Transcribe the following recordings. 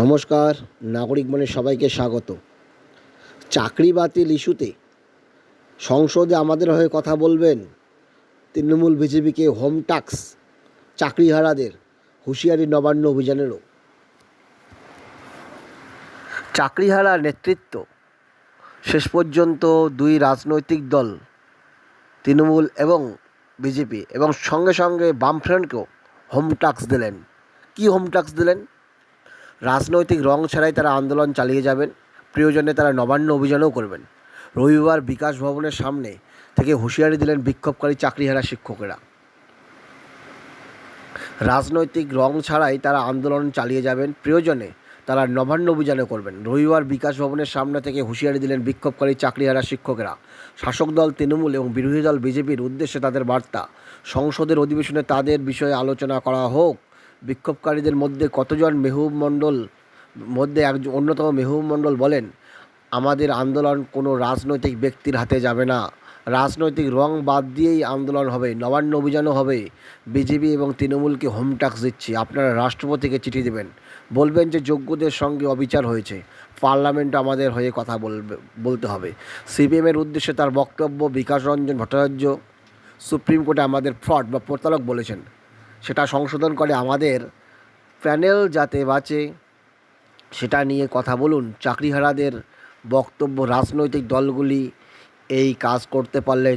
নমস্কার, নাগরিক মনে সবাইকে স্বাগত। চাকরি বাতিল ইস্যুতে সংসদে আমাদের হয়ে কথা বলবেন তৃণমূল বিজেপিকে হোম টাক্স চাকরিহারাদের হুঁশিয়ারি নবান্ন অভিযানেরও। চাকরিহারার নেতৃত্ব শেষ পর্যন্ত দুই রাজনৈতিক দল, তৃণমূল এবং বিজেপি, এবং সঙ্গে সঙ্গে বামফ্রন্টকেও হোম টাক্স দিলেন। কি হোম টাক্স দিলেন? রাজনৈতিক রং ছাড়াই তারা আন্দোলন চালিয়ে যাবেন। প্রয়োজনে তারা নবান্ন অভিযানও করবেন। রবিবার বিকাশ ভবনের সামনে থেকে হুঁশিয়ারি দিলেন বিক্ষোভকারী চাকরিহারা শিক্ষকেরা। রাজনৈতিক রং ছাড়াই তারা আন্দোলন চালিয়ে যাবেন। প্রয়োজনে তারা নবান্ন অভিযানে করবেন। রবিবার বিকাশ ভবনের সামনে থেকে হুঁশিয়ারি দিলেন বিক্ষোভকারী চাকরিহারা শিক্ষকেরা। শাসক দল তৃণমূল এবং বিরোধী দল বিজেপির উদ্দেশ্যে তাদের বার্তা। সংসদের অধিবেশনে তাদের বিষয়ে আলোচনা করা হোক। বিক্ষোভকারীদের মধ্যে কতজন মেহবুব মণ্ডল, মধ্যে একজন অন্যতম মেহবুব মণ্ডল বলেন, আমাদের আন্দোলন কোনো রাজনৈতিক ব্যক্তির হাতে যাবে না। রাজনৈতিক রং বাদ দিয়েই আন্দোলন হবে, নবান্ন অভিযানও হবে। বিজেপি এবং তৃণমূলকে হোম ট্যাক্স দিচ্ছি। আপনারা রাষ্ট্রপতিকে চিঠি দেবেন। বলবেন যে যোগ্যদের সঙ্গে অবিচার হয়েছে। পার্লামেন্ট আমাদের হয়ে কথা বলবে, বলতে হবে। সিপিএমের উদ্দেশ্যে তার বক্তব্য বিকাশ রঞ্জন ভট্টাচার্য, সুপ্রিম কোর্টে আমাদের ফ্রড বা প্রতারক বলেছেন। সেটা সংশোধন করে আমাদের প্যানেল যাতে বাঁচে, সেটা নিয়ে কথা বলুন। চাকরিহারাদের বক্তব্য, রাজনৈতিক দলগুলি এই কাজ করতে পারলে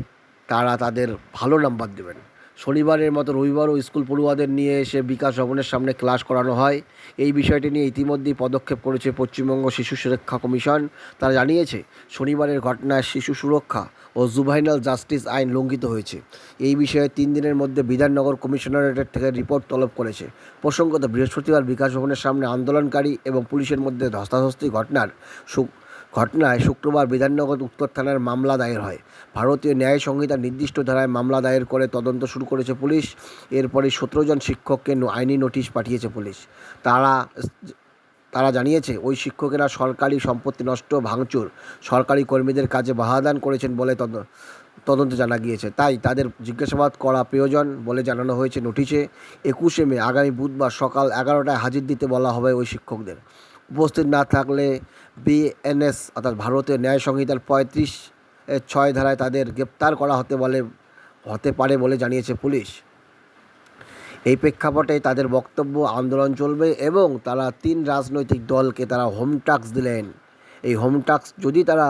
তারা তাদের ভালো নাম্বার দেবেন। শনিবারের মতো রবিবারও স্কুল পড়ুয়াদের নিয়ে এসে বিকাশ ভবনের সামনে ক্লাস করানো হয়। এই বিষয়টি নিয়ে ইতিমধ্যেই পদক্ষেপ করেছে পশ্চিমবঙ্গ শিশু সুরক্ষা কমিশন। তারা জানিয়েছে, শনিবারের ঘটনায় শিশু সুরক্ষা ও জুভাইনাল জাস্টিস আইন লঙ্ঘিত হয়েছে। এই বিষয়ে তিন দিনের মধ্যে বিধাননগর কমিশনারেটের থেকে রিপোর্ট তলব করেছে। প্রসঙ্গত বৃহস্পতিবার বিকাশ ভবনের সামনে আন্দোলনকারী এবং পুলিশের মধ্যে ধস্তাধস্তি ঘটনার ঘটনায় শুক্রবার বিধাননগর উত্তর থানার মামলা দায়ের হয়। ভারতীয় ন্যায় সংহিতার নির্দিষ্ট ধারায় মামলা দায়ের করে তদন্ত শুরু করেছে পুলিশ। এরপরে সতেরো জন শিক্ষককে আইনি নোটিশ পাঠিয়েছে পুলিশ। তারা তারা জানিয়েছে, ওই শিক্ষকেরা সরকারি সম্পত্তি নষ্ট, ভাঙচুর, সরকারি কর্মীদের কাজে বাহাদান করেছেন বলে তদ- তদন্তে জানা গিয়েছে। তাই তাদের জিজ্ঞাসাবাদ করা প্রয়োজন বলে জানানো হয়েছে নোটিশে। একুশে মে আগামী বুধবার সকাল এগারোটায় হাজির দিতে বলা হবে ওই শিক্ষকদের। উপস্থিত না থাকলে বিএনএস অর্থাৎ ভারতীয় ন্যায় সংহিতার পঁয়ত্রিশ ছয় ধারায় তাদের গ্রেপ্তার করা হতে বলে, হতে পারে বলে জানিয়েছে পুলিশ। এই প্রেক্ষাপটে তাদের বক্তব্য, আন্দোলন চলবে এবং তারা তিন রাজনৈতিক দলকে তারা হোম টাক্স দিলেন। এই হোম টাক্স যদি তারা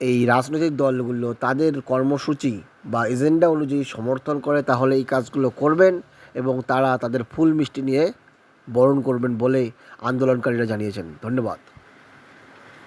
এই রাজনৈতিক দলগুলো তাদের কর্মসূচি বা এজেন্ডা অনুযায়ী সমর্থন করে, তাহলে এই কাজগুলো করবেন এবং তারা তাদের ফুল মিষ্টি নিয়ে বরণ করবেন বলে আন্দোলনকারীরা জানিয়েছেন। ধন্যবাদ।